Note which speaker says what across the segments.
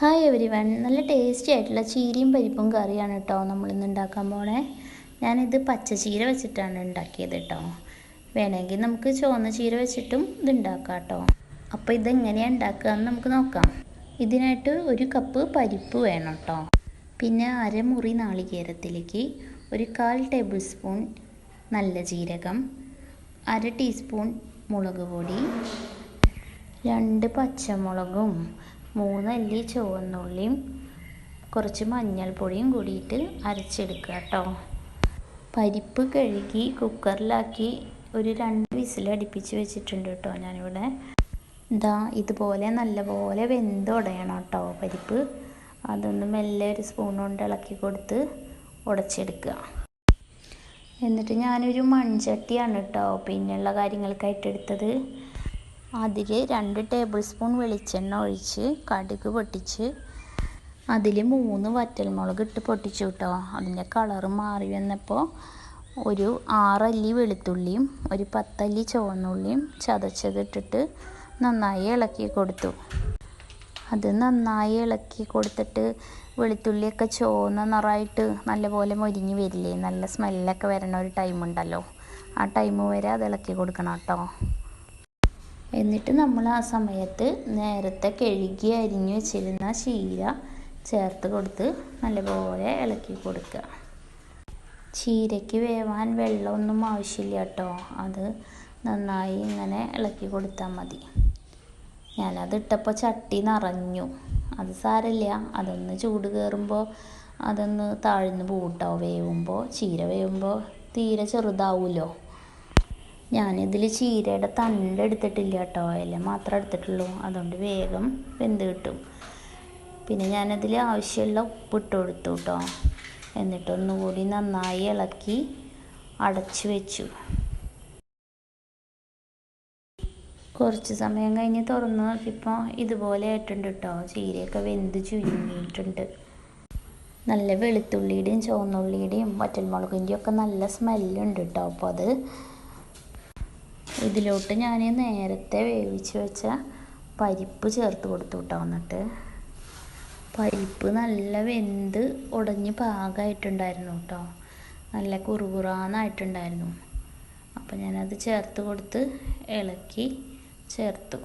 Speaker 1: Hi everyone നല്ല tasty ആയിട്ടുള്ള ചീരയും പരിപ്പും കറിയാണ് കേട്ടോ നമ്മളിന്ന് ഉണ്ടാക്കാൻ പോണേ. ഞാനിത് പച്ച ചീര വെച്ചിട്ടാണ് ഉണ്ടാക്കിയത് കേട്ടോ വേണമെങ്കിൽ നമുക്ക് ചുവന്ന ചീര വെച്ചിട്ടും ഇത് ഉണ്ടാക്കാം കേട്ടോ അപ്പോൾ ഇതെങ്ങനെയാണ് ഉണ്ടാക്കുക എന്ന് നമുക്ക് നോക്കാം. ഇതിനായിട്ട് ഒരു കപ്പ് പരിപ്പ് വേണം കേട്ടോ പിന്നെ അരമുറി നാളികേരത്തിലേക്ക് ഒരു കാൽ ടേബിൾ സ്പൂൺ നല്ല ജീരകം അര ടീസ്പൂൺ മുളക് പൊടി രണ്ട് പച്ചമുളകും മൂന്നല്ലി ചുവന്നുള്ളിയും കുറച്ച് മഞ്ഞൾപ്പൊടിയും കൂടിയിട്ട് അരച്ചെടുക്കുക കേട്ടോ. പരിപ്പ് കഴുകി കുക്കറിലാക്കി ഒരു രണ്ട് വിസിൽ അടുപ്പിച്ച് വെച്ചിട്ടുണ്ട് കേട്ടോ ഞാനിവിടെ. ഇതാ ഇതുപോലെ നല്ലപോലെ വെന്ത് ഉടയണം കേട്ടോ പരിപ്പ്. അതൊന്ന് മെല്ലെ ഒരു സ്പൂൺ കൊണ്ട് ഇളക്കി കൊടുത്ത് ഉടച്ചെടുക്കുക. എന്നിട്ട് ഞാനൊരു മൺചട്ടിയാണ് കേട്ടോ പിന്നെയുള്ള കാര്യങ്ങൾക്കായിട്ട് എടുത്തത്. അതിൽ രണ്ട് ടേബിൾ സ്പൂൺ വെളിച്ചെണ്ണ ഒഴിച്ച് കടുക് പൊട്ടിച്ച് അതിൽ മൂന്ന് വറ്റൽമുളക് ഇട്ട് പൊട്ടിച്ചു കേട്ടോ അതിന്റെ കളറ് മാറി വന്നപ്പോൾ ഒരു ആറല്ലി വെളുത്തുള്ളിയും ഒരു പത്തല്ലി ചുവന്നുള്ളിയും ചതച്ചതിട്ടിട്ട് നന്നായി ഇളക്കി കൊടുത്തു. അത് നന്നായി ഇളക്കി കൊടുത്തിട്ട് വെളുത്തുള്ളിയൊക്കെ ചുവന്ന നിറമായിട്ട് നല്ലപോലെ മൊരിഞ്ഞ് വരില്ലേ? നല്ല സ്മെല്ലൊക്കെ വരണ ഒരു ടൈമുണ്ടല്ലോ ആ ടൈം വരെ അത് ഇളക്കി കൊടുക്കണം കേട്ടോ എന്നിട്ട് നമ്മൾ ആ സമയത്ത് നേരത്തെ കഴുകി അരിഞ്ഞു വെച്ചിരുന്ന ചീര ചേർത്ത് കൊടുത്ത് നല്ലപോലെ ഇളക്കി കൊടുക്കുക. ചീരയ്ക്ക് വേവാൻ വെള്ളമൊന്നും ആവശ്യമില്ല കേട്ടോ. അത് നന്നായി ഇങ്ങനെ ഇളക്കി കൊടുത്താൽ മതി. ഞാനത് ഇട്ടപ്പോൾ ചട്ടി നിറഞ്ഞു. അത് സാരമില്ല. അതൊന്ന് ചൂട് കയറുമ്പോൾ അതൊന്ന് താഴ്ന്നു പോകട്ടോ വേവുമ്പോൾ ചീര വേവുമ്പോൾ തീരെ ചെറുതാവുമല്ലോ ഞാനിതിൽ ചീരയുടെ തണ്ട് എടുത്തിട്ടില്ല കേട്ടോ. ഇല മാത്രമേ എടുത്തിട്ടുള്ളൂ. അതുകൊണ്ട് വേഗം വെന്ത് കിട്ടും. പിന്നെ ഞാനതിൽ ആവശ്യമുള്ള ഉപ്പ് ഇട്ട് കൊടുത്തു കേട്ടോ. എന്നിട്ടൊന്നുകൂടി നന്നായി ഇളക്കി അടച്ചു വെച്ചു. കുറച്ച് സമയം കഴിഞ്ഞ് തുറന്ന് നോക്കിയപ്പോൾ ഇതുപോലെ ആയിട്ടുണ്ട് കേട്ടോ. ചീരയൊക്കെ വെന്ത് ചുരുങ്ങിയിട്ടുണ്ട്. നല്ല വെളുത്തുള്ളിയുടെയും ചുവന്നുള്ളിയുടെയും വറ്റൽമുളകിന്റെയും ഒക്കെ നല്ല സ്മെല്ലുണ്ട് കേട്ടോ. അപ്പോൾ അത് ഇതിലോട്ട് ഞാൻ നേരത്തെ വേവിച്ച് വെച്ച പരിപ്പ് ചേർത്ത് കൊടുത്തു കേട്ടോ എന്നിട്ട്. പരിപ്പ് നല്ല വെന്ത് ഉടഞ്ഞ് പാകമായിട്ടുണ്ടായിരുന്നു കേട്ടോ നല്ല കുറുകുറാന്നായിട്ടുണ്ടായിരുന്നു. അപ്പോൾ ഞാനത് ചേർത്ത് കൊടുത്ത് ഇളക്കി ചേർത്തു.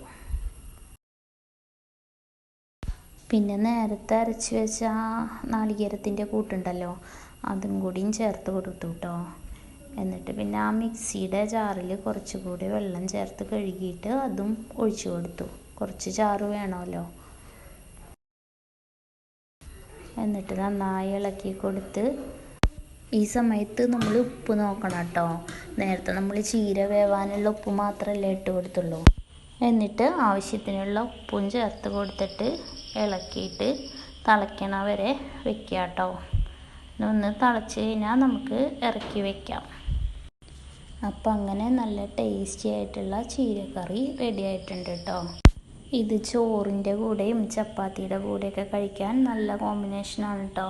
Speaker 1: പിന്നെ നേരത്തെ അരച്ച് വെച്ച നാളികേരത്തിന്റെ കൂട്ടുണ്ടല്ലോ അതും കൂടിയും ചേർത്ത് കൊടുത്തു കേട്ടോ എന്നിട്ട് പിന്നെ ആ മിക്സിയുടെ ജാറിൽ കുറച്ചുകൂടി വെള്ളം ചേർത്ത് കഴുകിയിട്ട് അതും ഒഴിച്ചു കൊടുത്തു. കുറച്ച് ചാറ് വേണമല്ലോ. എന്നിട്ട് നന്നായി ഇളക്കി കൊടുത്ത് ഈ സമയത്ത് നമ്മൾ ഉപ്പ് നോക്കണം കേട്ടോ. നേരത്തെ നമ്മൾ ചീര വേവാനുള്ള ഉപ്പ് മാത്രമല്ലേ ഇട്ട് കൊടുത്തുള്ളൂ. എന്നിട്ട് ആവശ്യത്തിനുള്ള ഉപ്പും ചേർത്ത് കൊടുത്തിട്ട് ഇളക്കിയിട്ട് തിളയ്ക്കണ വരെ വെക്കുക കേട്ടോ. ഒന്ന് തിളച്ച് കഴിഞ്ഞാൽ നമുക്ക് ഇറക്കി വെക്കാം. അപ്പം അങ്ങനെ നല്ല ടേസ്റ്റി ആയിട്ടുള്ള ചീരക്കറി റെഡി ആയിട്ടുണ്ട് കേട്ടോ ഇത് ചോറിന്റെ കൂടെയും ചപ്പാത്തിയുടെ കൂടെയൊക്കെ കഴിക്കാൻ നല്ല കോമ്പിനേഷനാണ് കേട്ടോ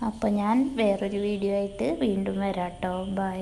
Speaker 1: അപ്പം ഞാൻ വേറൊരു വീഡിയോ ആയിട്ട് വീണ്ടും വരാം കേട്ടോ ബൈ